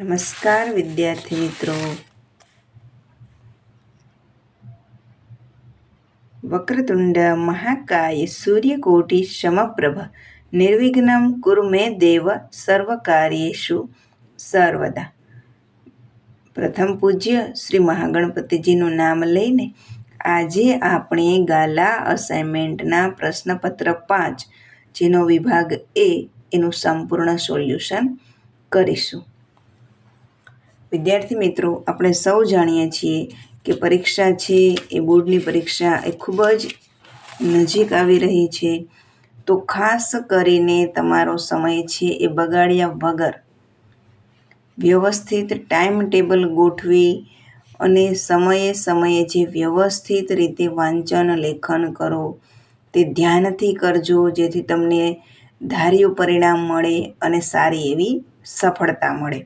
નમસ્કાર, વિદ્યાર્થી મિત્રો. વક્રતુંડ મહાકાય સૂર્યકોટિ સમપ્રભ. નિર્વિઘ્નમ કુરુ મે દેવ સર્વકાર્યેશુ સર્વદા. પ્રથમ પૂજ્ય શ્રી મહાગણપતિજીનું નામ લઈને આજે આપણે ગાલા અસાઇનમેન્ટના પ્રશ્નપત્ર પાંચ, જેનો વિભાગ એ, એનું સંપૂર્ણ સોલ્યુશન કરીશું. વિદ્યાર્થી મિત્રો, આપણે સૌ જાણીએ છીએ કે પરીક્ષા છે, એ બોર્ડની પરીક્ષા એ ખૂબ જ નજીક આવી રહી છે. તો ખાસ કરીને તમારો સમય છે એ બગાડ્યા વગર વ્યવસ્થિત ટાઈમ ટેબલ ગોઠવી અને સમયે સમયે જે વ્યવસ્થિત રીતે વાંચન, લેખન કરો, તે ધ્યાનથી કરજો, જેથી તમને ધાર્યું પરિણામ મળે અને સારી એવી સફળતા મળે.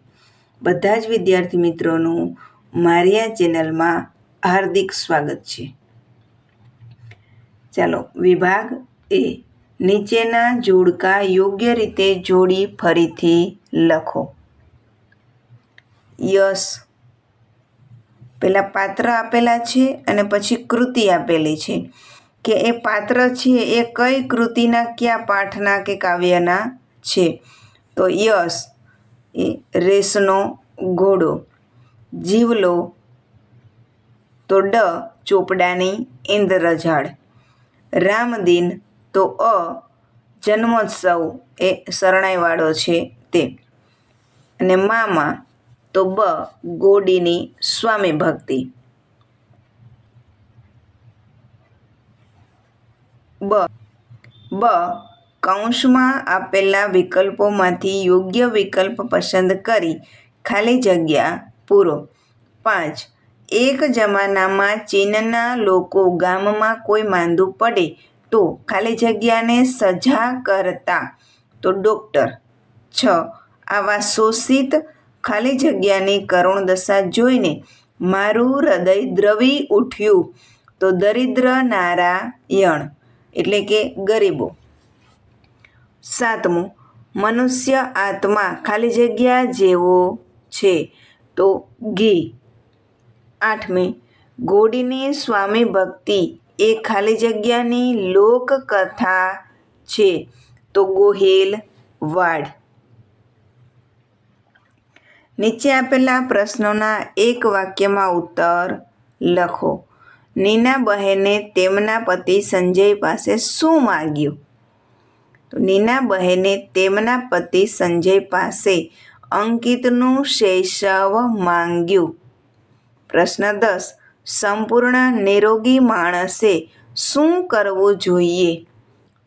બધા જ વિદ્યાર્થી મિત્રોનું મારી ચેનલમાં હાર્દિક સ્વાગત છે. ચાલો, વિભાગ એ નીચેના જોડકા યોગ્ય રીતે જોડી ફરીથી લખો. યસ. પહેલાં પાત્ર આપેલા છે અને પછી કૃતિ આપેલી છે. કે એ પાત્ર છે એ કઈ કૃતિના કયા પાઠના કે કાવ્યના છે? તો એ રેસનો ઘોડો. જીવલો તો ડ ચોપડાની ઇન્દ્રઝાડ રામદિન તો અ જન્મોત્સવ એ શરણાઈવાળો છે તે. અને મામા તો બ ગોડીની સ્વામી ભક્તિ. બ બ કૌંસમાં આપેલા વિકલ્પોમાંથી યોગ્ય વિકલ્પ પસંદ કરી ખાલી જગ્યા પૂરો. પાંચ, એક જમાનામાં ચીનના લોકો ગામમાં કોઈ માંદું પડે તો ખાલી જગ્યાને સજા કરતા. તો ડૉક્ટર, છ, આવા શોષિત ખાલી જગ્યાની કરુણ દશા જોઈને મારું હૃદય દ્રવી ઉઠ્યું. તો દરિદ્ર નારાયણ, એટલે કે ગરીબો. સાતમું, મનુષ્ય આત્મા ખાલી જગ્યા જેવો છે તો ઘી. આઠમી, ગોડીની સ્વામી ભક્તિ એ ખાલી જગ્યાની લોકકથા છે તો ગોહેલ વાડ. નીચે આપેલા પ્રશ્નોના એક વાક્યમાં ઉત્તર લખો. નીના બહેને તેમના પતિ સંજય પાસે શું માગ્યું? નીના બહેને તેમના પતિ સંજય પાસે અંકિતનું શૈશવ માંગ્યું. પ્રશ્ન દસ, સંપૂર્ણ નિરોગી માણસે શું કરવું જોઈએ?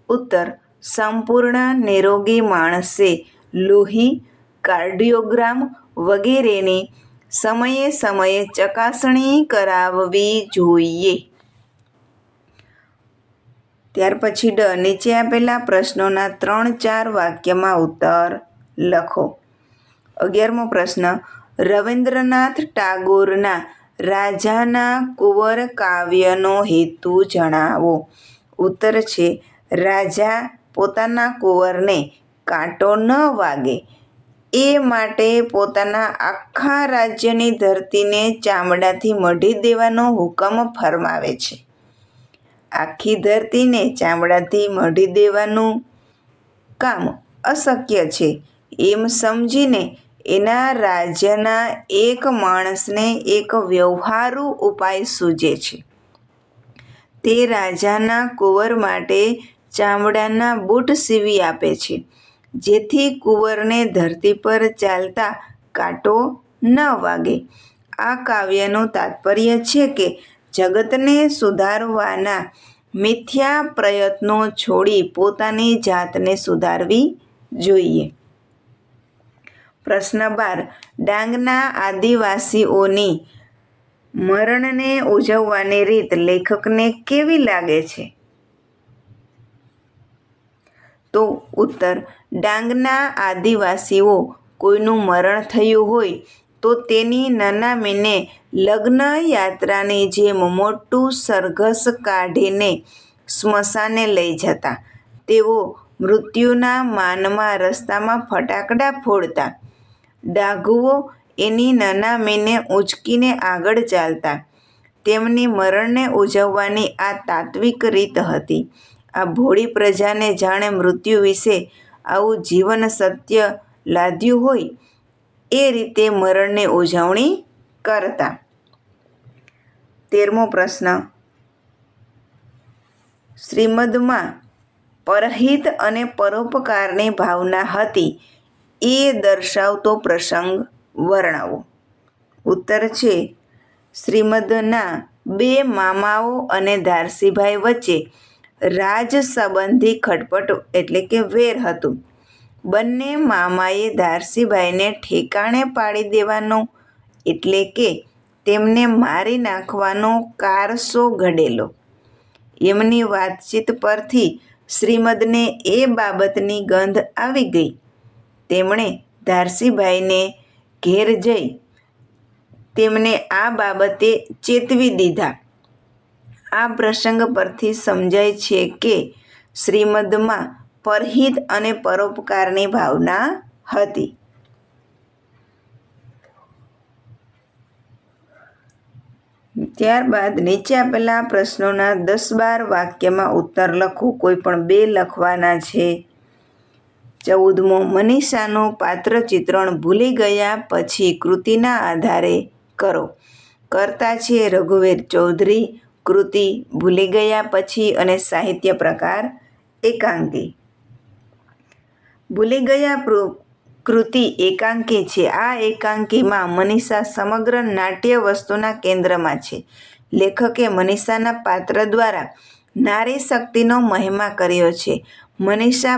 ઉત્તર, સંપૂર્ણ નિરોગી માણસે લોહી, કાર્ડિયોગ્રામ વગેરેની સમયે સમયે ચકાસણી કરાવવી જોઈએ. ત્યાર પછી ડ, નીચે આપેલા પ્રશ્નોના ત્રણ ચાર વાક્યમાં ઉત્તર લખો. અગિયારમો પ્રશ્ન, રવિન્દ્રનાથ ટાગોરના રાજાના કુંવર કાવ્યનો હેતુ જણાવો. ઉત્તર છે, રાજા પોતાના કુંવરને કાંટો ન વાગે. એ માટે પોતાના આખા રાજ્યની ધરતીને ચામડાથી મઢી દેવાનો હુકમ ફરમાવે છે. આખી ધરતીને ચામડાથી મઢી દેવાનું કામ અશક્ય છે. એમ સમજીને એના રાજ્યના એક માણસને એક વ્યવહારુ ઉપાય સૂજે છે. તે રાજાના કુંવર માટે ચામડાના બૂટ સીવી આપે છે. જેથી કુંવરને ધરતી પર ચાલતા કાંટો ન વાગે. આ કાવ્યનું તાત્પર્ય છે કે જગતને સુધારવાના મિથ્યા પ્રયત્નો છોડી પોતાની જાતને સુધારવી જોઈએ. પ્રશ્ન બાર. ડાંગના આદિવાસીઓની મરણને ઉજવવાની રીત લેખકને કેવી લાગે છે? તો ઉત્તર. ડાંગના આદિવાસીઓ કોઈનું મરણ થયું હોય તો તેની નનામીને લગ્ન યાત્રાની જેમ મોટું સરઘસ કાઢીને સ્મશાને લઈ જતા તેઓ મૃત્યુના માનમાં રસ્તામાં ફટાકડા ફોડતા ડાઘુઓ એની નનામીને ઉંચકીને આગળ ચાલતા. તેમની મરણને ઉજવવાની આ તાત્વિક રીત હતી. આ ભોળી પ્રજાને જાણે મૃત્યુ વિશે આવું જીવન સત્ય લાદ્યું હોય એ રીતે મરણને ઉજવણી કરતા. તેરમો પ્રશ્ન શ્રીમદમાં પરહિત અને પરોપકારની ભાવના હતી એ દર્શાવતો પ્રસંગ વર્ણવો. ઉત્તર છે, શ્રીમદના બે મામાઓ અને ધારસીભાઈ વચ્ચે રાજ સંબંધી ખટપટ એટલે કે વેર હતું. બંને મામાએ ધારસીભાઈને ઠેકાણે પાડી દેવાનો એટલે કે તેમને મારી નાખવાનો કારસો ઘડેલો. એમની વાતચીત પરથી શ્રીમદને એ બાબતની ગંધ આવી ગઈ. તેમણે ધારસીભાઈને ઘેર જઈ તેમને આ બાબતે ચેતવી દીધા. આ પ્રસંગ પરથી સમજાય છે કે શ્રીમદ્માં પરહિત અને પરોપકારની ભાવના હતી. ત્યારબાદ નીચે આપેલા પ્રશ્નોના દસ બાર વાક્યમાં ઉત્તર લખો. કોઈ પણ બે લખવાના છે. ચૌદમો, મનીષાનું પાત્રચિત્રણ ભૂલી ગયા પછી કૃતિના આધારે કરો. કર્તા છે રઘુવીર ચૌધરી. કૃતિ ભૂલી ગયા પછી અને સાહિત્ય પ્રકાર એકાંકી. ભૂલી ગયા કૃતિ એકાંકી છે. આ એકાંકીમાં મનીષા સમગ્ર નાટ્ય વસ્તુના કેન્દ્રમાં છે. લેખકે મનીષાના પાત્ર દ્વારા નારી શક્તિનો મહિમા કર્યો છે. મનીષા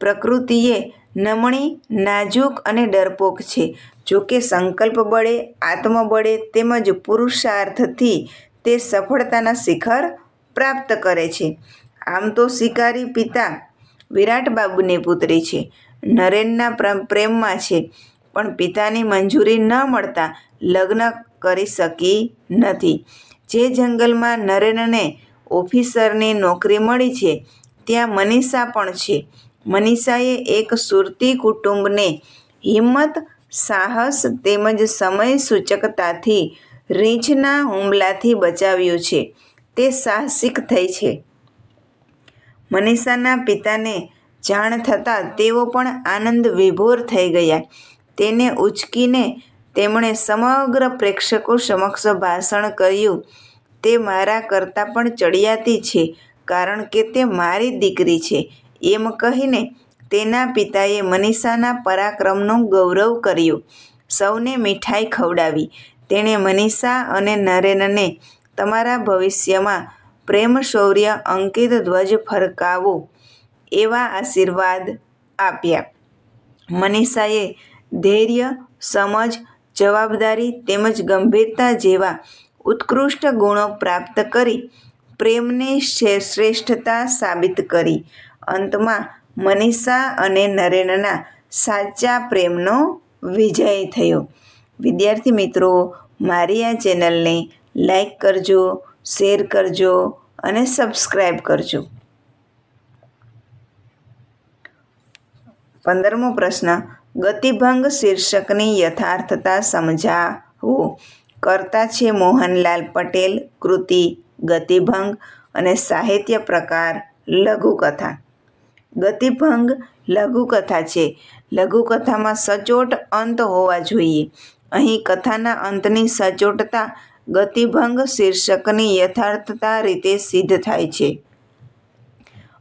પ્રકૃતિએ નમણી, નાજુક અને ડરપોક છે. જોકે સંકલ્પ બળે, આત્મબળે તેમજ પુરુષાર્થથી તે સફળતાના શિખર પ્રાપ્ત કરે છે. આમ તો શિકારી પિતા વિરાટબાબુની પુત્રી છે. નરેનના પ્રેમમાં છે પણ પિતાની મંજૂરી ન મળતા લગ્ન કરી શકી નથી. જે જંગલમાં નરેનને ઓફિસરની નોકરી મળી છે ત્યાં મનીષા પણ છે. મનીષાએ એક સુરતી કુટુંબને હિંમત, સાહસ તેમજ સમય સૂચકતાથી રીંછના હુમલાથી બચાવ્યું છે. તે સાહસિક થઈ છે. મનીષાના પિતાને જાણ થતાં તેઓ પણ આનંદ વિભોર થઈ ગયા. તેને ઉચકીને તેમણે સમગ્ર પ્રેક્ષકો સમક્ષ ભાષણ કર્યું, તે મારા કરતાં પણ ચડિયાતી છે, કારણ કે તે મારી દીકરી છે એમ કહીને તેના પિતાએ મનીષાના પરાક્રમનું ગૌરવ કર્યું. સૌને મીઠાઈ ખવડાવી. તેણે મનીષા અને નરેનને તમારા ભવિષ્યમાં પ્રેમશૌર્ય અંકિત ધ્વજ ફરકાવો એવા આશીર્વાદ આપ્યા. મનીષાએ ધૈર્ય, સમજ, જવાબદારી તેમજ ગંભીરતા જેવા ઉત્કૃષ્ટ ગુણો પ્રાપ્ત કરી પ્રેમની શ્રેષ્ઠતા સાબિત કરી. અંતમાં મનીષા અને નરેનના સાચા પ્રેમનો વિજય થયો. વિદ્યાર્થી મિત્રો મારી આ ચેનલને લાઈક કરજો, શેર કરજો અને સબસ્ક્રાઈબ કરજો. પંદરમો પ્રશ્ન, ગતિભંગ શીર્ષકની યથાર્થતા સમજાવો. કર્તા છે મોહનલાલ પટેલ. કૃતિ, ગતિભંગ અને સાહિત્ય પ્રકાર, લઘુકથા. ગતિભંગ લઘુકથા છે. લઘુકથામાં સચોટ અંત હોવા જોઈએ. અહીં કથાના અંતની સચોટતા ગતિભંગ શીર્ષકની યથાર્થતા રીતે સિદ્ધ થાય છે.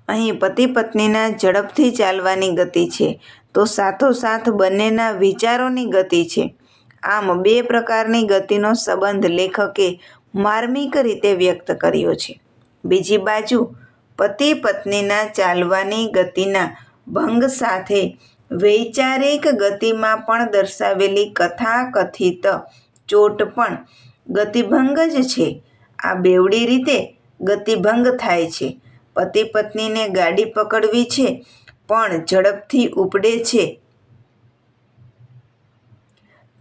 અહીં પતિ પત્નીના ઝડપથી ચાલવાની ગતિ છે તો સાથોસાથ બંનેના વિચારોની ગતિ છે. આમ બે પ્રકારની ગતિનો સંબંધ લેખકે માર્મિક રીતે વ્યક્ત કર્યો છે. બીજી બાજુ, પતિ પત્નીના ચાલવાની ગતિના ભંગ સાથે વૈચારિક ગતિમાં પણ દર્શાવેલી કથા કથિત ચોટ પણ ગતિભંગ જ છે. આ બેવડી રીતે ગતિભંગ થાય છે. પતિ પત્નીને ગાડી પકડવી છે, પણ ઝડપથી ઉપડે છે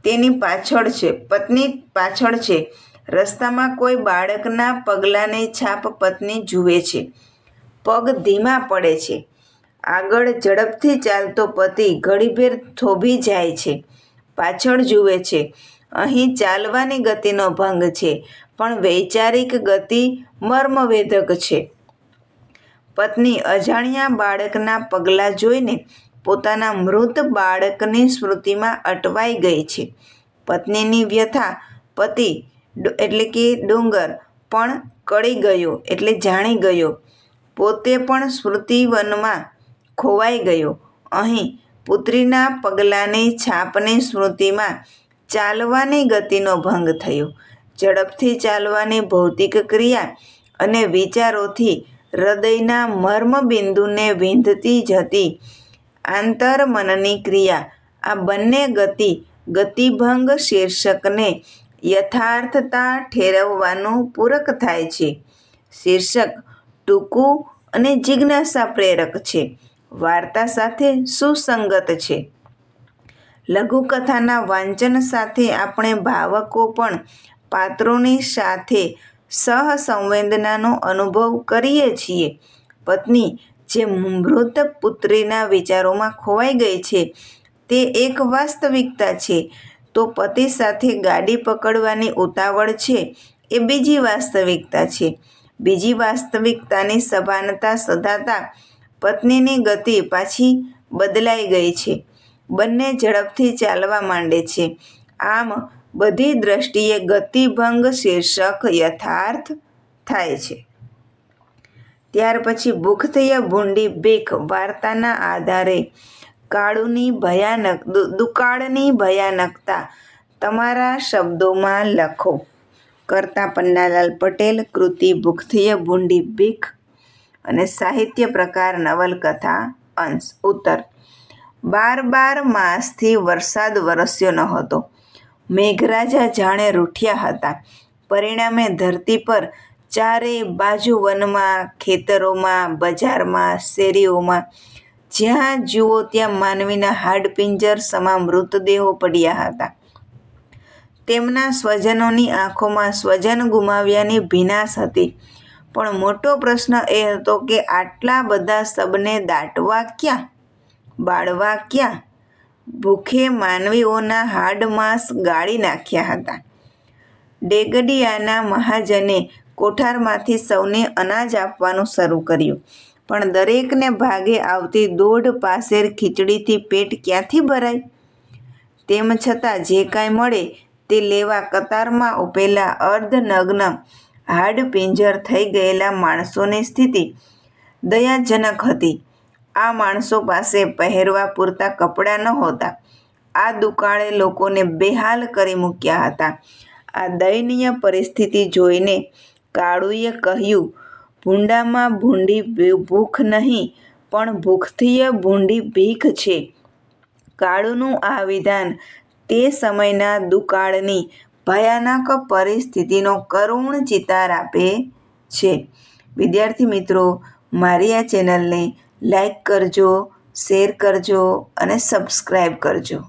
તેની પાછળ છે. પત્ની પાછળ છે. રસ્તામાં કોઈ બાળકના પગલાંની છાપ પત્ની જુએ છે. પગ ધીમા પડે છે. આગળ ઝડપથી ચાલતો પતિ ઘડીભેર થોભી જાય છે પાછળ જુએ છે અહીં ચાલવાની ગતિનો ભંગ છે, પણ વૈચારિક ગતિ મર્મવેધક છે. પત્ની અજાણ્યા બાળકના પગલાં જોઈને પોતાના મૃત બાળકની સ્મૃતિમાં અટવાઈ ગઈ છે. પત્નીની વ્યથા પતિ એટલે કે ડુંગર પણ કળી ગયો, એટલે જાણી ગયો. પોતે પણ સ્મૃતિવનમાં ખોવાઈ ગયો. અહીં પુત્રીના પગલાંની છાપની સ્મૃતિમાં ચાલવાની ગતિનો ભંગ થયો. ઝડપથી ચાલવાની ભૌતિક ક્રિયા અને વિચારોથી હૃદયના મર્મબિંદુને વિંધતી જતી આંતરમનની ક્રિયા. આ બંને ગતિ ગતિભંગ શીર્ષકને યથાર્થતા ઠેરવવાનું પૂરક થાય છે. શીર્ષક ટૂંકું અને જિજ્ઞાસા પ્રેરક છે. વાર્તા સાથે સુસંગત છે. લઘુકથાના વાંચન સાથે આપણે ભાવકો પણ પાત્રોની સાથે સહસંવેદનાનો અનુભવ કરીએ છીએ. પત્ની, જે મૃત પુત્રીના વિચારોમાં ખોવાઈ ગઈ છે, તે એક વાસ્તવિકતા છે. તો પતિ સાથે ગાડી પકડવાની ઉતાવળ છે, એ બીજી વાસ્તવિકતા છે. બીજી વાસ્તવિકતાની સભાનતા સધાતા પત્નીની ગતિ પાછી બદલાઈ ગઈ છે. બંને ઝડપથી ચાલવા માંડે છે. આમ, બધી દ્રષ્ટિએ ગતિભંગ શીર્ષક યથાર્થ થાય છે. ત્યાર પછી ભૂખથૈયા ભૂંડી ભીખ વાર્તાના આધારે કાળુની ભયાનક દુકાળની ભયાનકતા તમારા શબ્દોમાં લખો. કરતા પન્નાલાલ પટેલ, કૃતિ ભૂખથૈયા ભૂંડી ભીખ અને સાહિત્ય પ્રકાર નવલકથા અંશ, ઉત્તર. બાર બાર માસથી વરસાદ વરસ્યો ન હતો. મેઘરાજા જાણે રૂઠ્યા હતા. પરિણામે ધરતી પર ચારે બાજુ વનમાં, ખેતરોમાં, બજારમાં, શેરીઓમાં, જ્યાં જુઓ ત્યાં માનવીના હાડપિંજર સમા મૃતદેહો પડ્યા હતા. તેમના સ્વજનોની આંખોમાં સ્વજન ગુમાવ્યાની ભીનાશ હતી. પણ મોટો પ્રશ્ન એ હતો કે આટલા બધા શબને દાટવા ક્યાં? બાળવા ક્યાં? ભૂખે માનવીઓના હાડમાંસ ગાળી નાખ્યા હતા. ડેગડિયાના મહાજને કોઠારમાંથી સૌને અનાજ આપવાનું શરૂ કર્યું. પણ દરેકને ભાગે આવતી દોઢ પાસેર ખીચડીથી પેટ ક્યાંથી ભરાય? તેમ છતાં જે કાંઈ મળે તે લેવા કતારમાં ઉભેલા અર્ધનગ્ન હાડપિંજર થઈ ગયેલા માણસોની સ્થિતિ દયાજનક હતી. આ માણસો પાસે પહેરવા પૂરતા કપડાં નહોતા. આ દુકાળે લોકોને બેહાલ કરી મૂક્યા હતા. આ દયનીય પરિસ્થિતિ જોઈને કાળુએ કહ્યું, ભૂંડામાં ભૂંડી ભૂખ નહીં, પણ ભૂખથી ભૂંડી ભીખ છે. કાળુનું આ વિધાન તે સમયના દુકાળની ભયાનક પરિસ્થિતિનો કરુણ ચિતાર આપે છે. વિદ્યાર્થી મિત્રો, મારી આ ચેનલને લાઈક કરજો શેર કરજો અને સબસ્ક્રાઈબ કરજો.